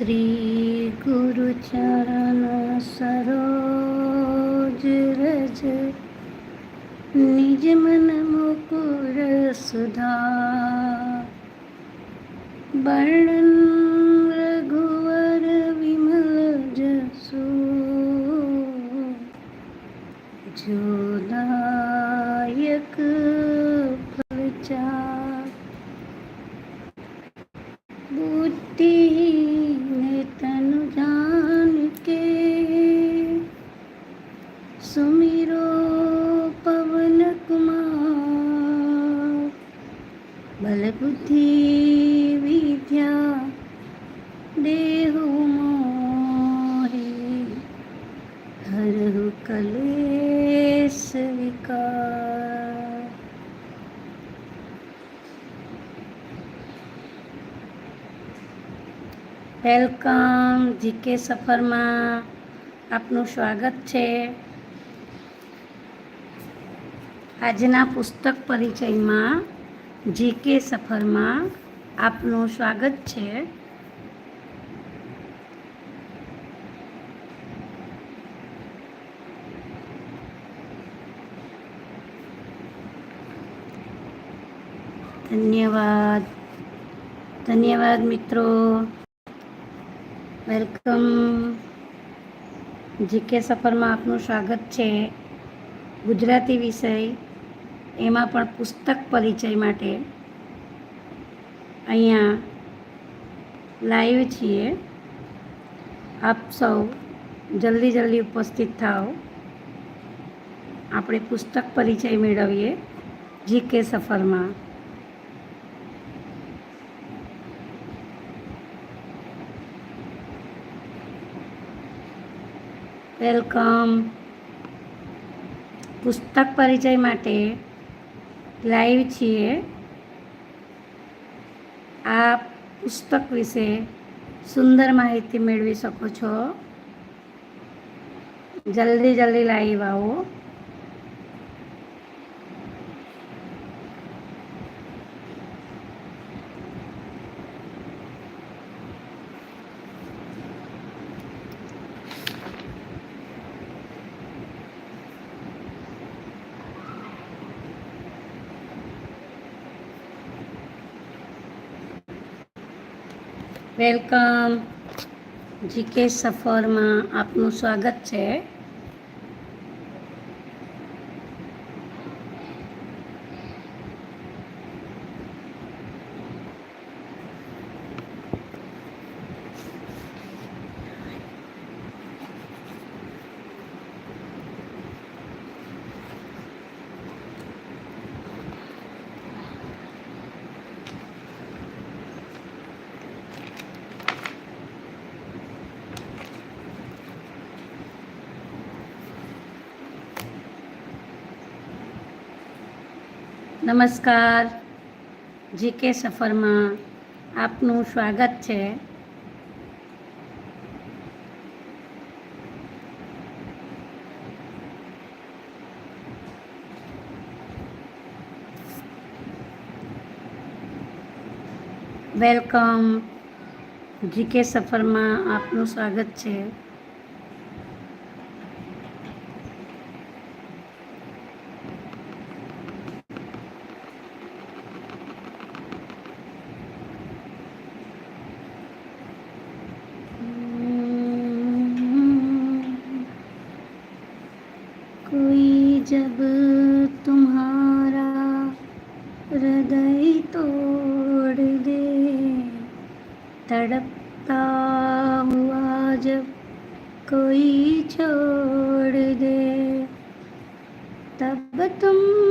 श्री गुरुचरण सरोज रज। निज मन मुकुर सुधा। वर्णन रघुवर विमल जसो। जोदायक प्रचार। बुद्धि ભલે સ્વીકાર વેલકમ જીકે સફરમાં આપનું સ્વાગત છે. આજના પુસ્તક પરિચયમાં જીકે સફરમાં આપનું સ્વાગત છે. ધન્યવાદ. ધન્યવાદ મિત્રો. વેલકમ. જીકે સફરમાં આપનું સ્વાગત છે. ગુજરાતી વિષય, એમાં પણ પુસ્તક પરિચય માટે. અહીંયા લાઈવ છીએ. આપ સૌ જલ્દી જલ્દી ઉપસ્થિત થાઓ. આપણે પુસ્તક પરિચય મેળવીએ જીકે સફરમાં. વેલકમ. પુસ્તક પરિચય માટે લાઈવ છીએ. આ પુસ્તક વિશે સુંદર માહિતી મેળવી શકો છો. જલ્દી જલ્દી લાઈવ આવો. વેલકમ. જીકે સફરમાં આપનું સ્વાગત છે. નમસ્કાર. જીકે સફરમાં આપનું સ્વાગત છે. વેલકમ જીકે સફરમાં આપનું સ્વાગત છે. कोई जब तुम्हारा हृदय तोड़ दे तड़पता हुआ जब कोई छोड़ दे तब तुम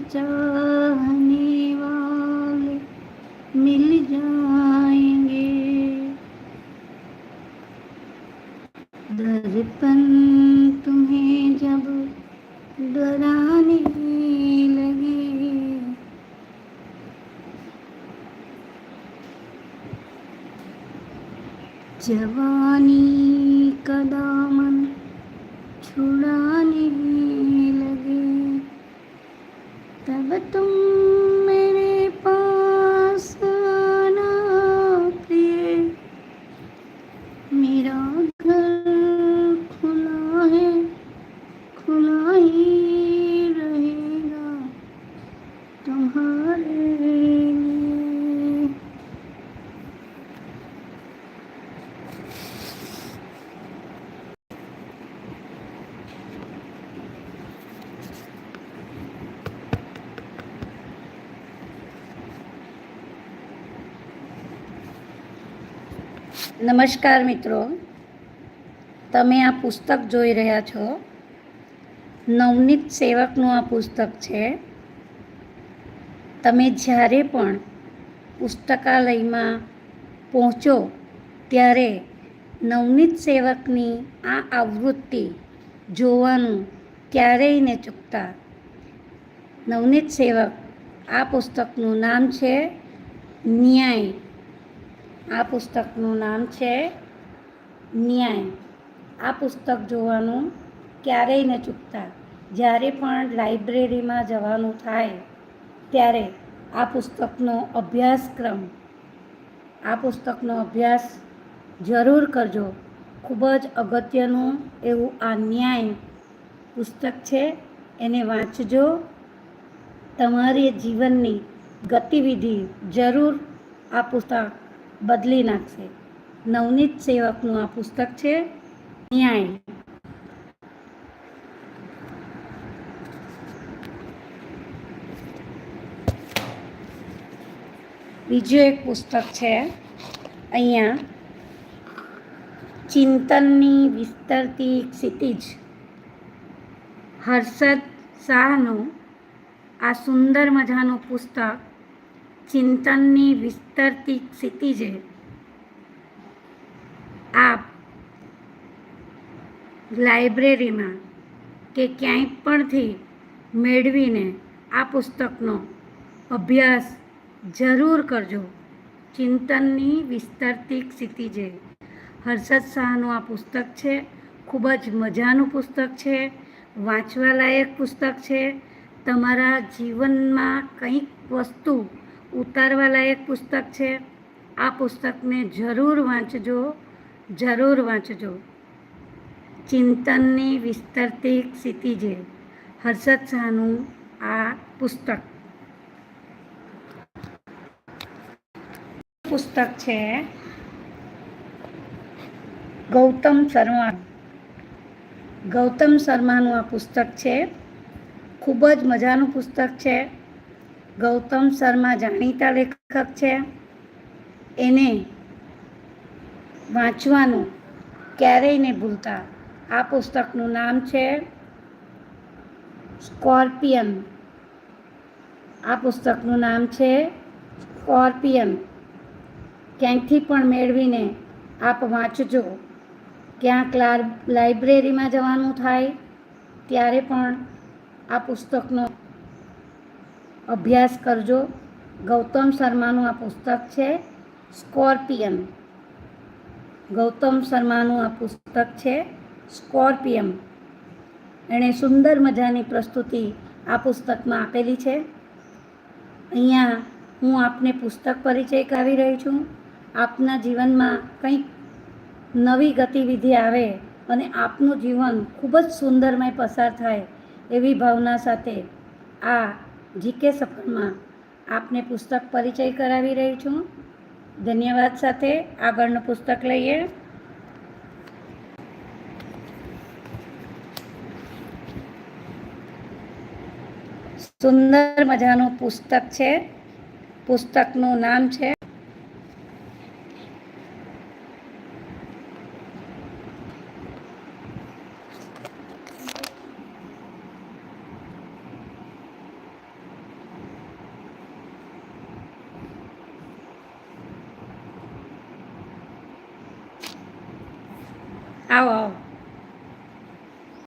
चाहने वाले मिल जाएँगे। दर्पण तुम्हें जब डराने लगे। जवानी का दामन छुड़ाने નમસ્કાર મિત્રો. તમે આ પુસ્તક જોઈ રહ્યા છો. નવનીત સેવકનું આ પુસ્તક છે. તમે જ્યારે પણ પુસ્તકાલયમાં પહોંચો, ત્યારે નવનીત સેવકની આ આવૃત્તિ જોવાનું ક્યારેય ને ચૂકતા. નવનીત સેવક આ પુસ્તકનું નામ છે ન્યાય. આ પુસ્તકનું નામ છે ન્યાય. આ પુસ્તક જોવાનું ક્યારેય ન ચૂકતા. જ્યારે પણ લાઇબ્રેરીમાં જવાનું થાય, ત્યારે આ પુસ્તકનો અભ્યાસક્રમ, આ પુસ્તકનો અભ્યાસ જરૂર કરજો. ખૂબ જ અગત્યનું એવું આ ન્યાય પુસ્તક છે. એને વાંચજો. તમારી જીવનની ગતિવિધિ જરૂર આ પુસ્તક બદલી નાખશે. નવનીત સેવકનું આ પુસ્તક છે, ન્યાય. બીજું એક પુસ્તક છે, અહીંયા, ચિંતનની વિસ્તરતી ક્ષિતિજ. હર્ષદ શાહનું આ સુંદર મજાનું પુસ્તક ચિંતનની વિસ્તરતી ક્ષિતિજે આપ લાઇબ્રેરીમાં કે ક્યાંય પણથી મેળવીને આ પુસ્તકનો અભ્યાસ જરૂર કરજો. ચિંતનની વિસ્તરતી ક્ષિતિજે હર્ષદ શાહનું આ પુસ્તક છે. ખૂબ જ મજાનું પુસ્તક છે. વાંચવાલાયક પુસ્તક છે. તમારા જીવનમાં કંઈક વસ્તુ ઉતારવા લાયક પુસ્તક છે. આ પુસ્તકને જરૂર વાંચજો જરૂર વાંચજો. ચિંતનની વિસ્તરતી ક્ષિતિજે હર્ષદ શાહનું આ પુસ્તક. પુસ્તક છે ગૌતમ શર્મા. ગૌતમ શર્માનું આ પુસ્તક છે. ખૂબ જ મજાનું પુસ્તક છે. ગૌતમ શર્મા જાણીતા લેખક છે. એને વાંચવાનું ક્યારેય નહીં ભૂલતા. આ પુસ્તકનું નામ છે સ્કોર્પિયન. આ પુસ્તકનું નામ છે સ્કોર્પિયન. ક્યાંકથી પણ મેળવીને આપ વાંચજો. ક્યાંક લાઇબ્રેરીમાં જવાનું થાય, ત્યારે પણ આ પુસ્તકનો અભ્યાસ કરજો. ગૌતમ શર્માનું આ પુસ્તક છે સ્કોર્પિયન. ગૌતમ શર્માનું આ પુસ્તક છે સ્કોર્પિયમ. એણે સુંદર મજાની પ્રસ્તુતિ આ પુસ્તકમાં આપેલી છે. અહીંયા હું આપને પુસ્તક પરિચય કરાવી રહી છું. આપના જીવનમાં કંઈક નવી ગતિવિધિ આવે અને આપનું જીવન ખૂબ જ સુંદરમય પસાર થાય એવી ભાવના સાથે આ જીકે સફરમાં આપને પુસ્તક પરિચય કરાવી રહી છું. ધન્યવાદ સાથે આગળનું પુસ્તક લઈએ. સુંદર મજાનું પુસ્તક છે. પુસ્તકનું નામ છે આવો આવો.